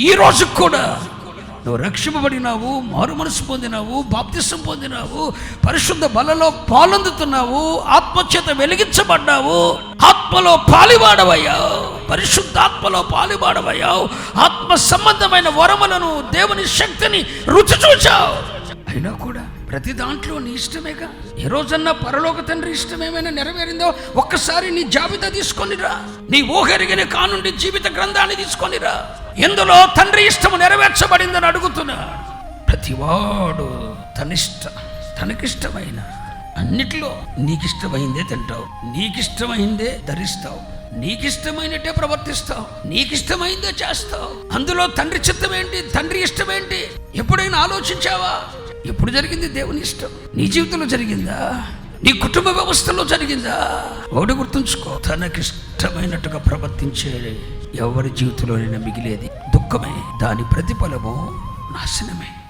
ఈ రోజు కూడా నువ్వు రక్షింపబడినావు మారు మనసు పొందినావు బాప్తిసం పొందినావు పరిశుద్ధ బలలో పాలొందుతున్నావు ఆత్మచేత వెలిగించబడ్డావు ఆత్మలో పాలివాడవయ్యావు పరిశుద్ధాత్మలో పాలివాడవయ్యావు ఆత్మ సంబంధమైన వరములను దేవుని శక్తిని రుచి చూచావు. అయినా కూడా ప్రతి దాంట్లో నీ ఇష్టమేగా? ఏ రోజన్నా పరలోక తండ్రి ఇష్టమేమైనా నెరవేరిందో ఒక్కసారి నీ జాబితా తీసుకొనిరా నీ ఊహెరిగిన కానుండి జీవిత గ్రంథాన్ని తీసుకొనిరా ఎందులో తండ్రి ఇష్టము నెరవేర్చబడిందని అడుగుతున్నా. ప్రతివాడు తనిష్ట తనకిష్టమైన అన్నిట్లో నీకిష్టమైందే తింటావు నీకిష్టమైందే ధరిస్తావు నీకిష్టమైనట్టే ప్రవర్తిస్తావు నీకిష్టమైందే చేస్తావు. అందులో తండ్రి చిత్తం ఏంటి తండ్రి ఇష్టం ఏంటి ఎప్పుడైనా ఆలోచించావా? ఎప్పుడు జరిగింది దేవుని ఇష్టం? నీ జీవితంలో జరిగిందా? నీ కుటుంబ వ్యవస్థలో జరిగిందా? ఒకటి గుర్తుంచుకో తనకిష్టమైనట్టుగా ప్రవర్తించే ఎవరి జీవితంలోనైనా మిగిలేది దుఃఖమే. దాని ప్రతిఫలము నాశనమే.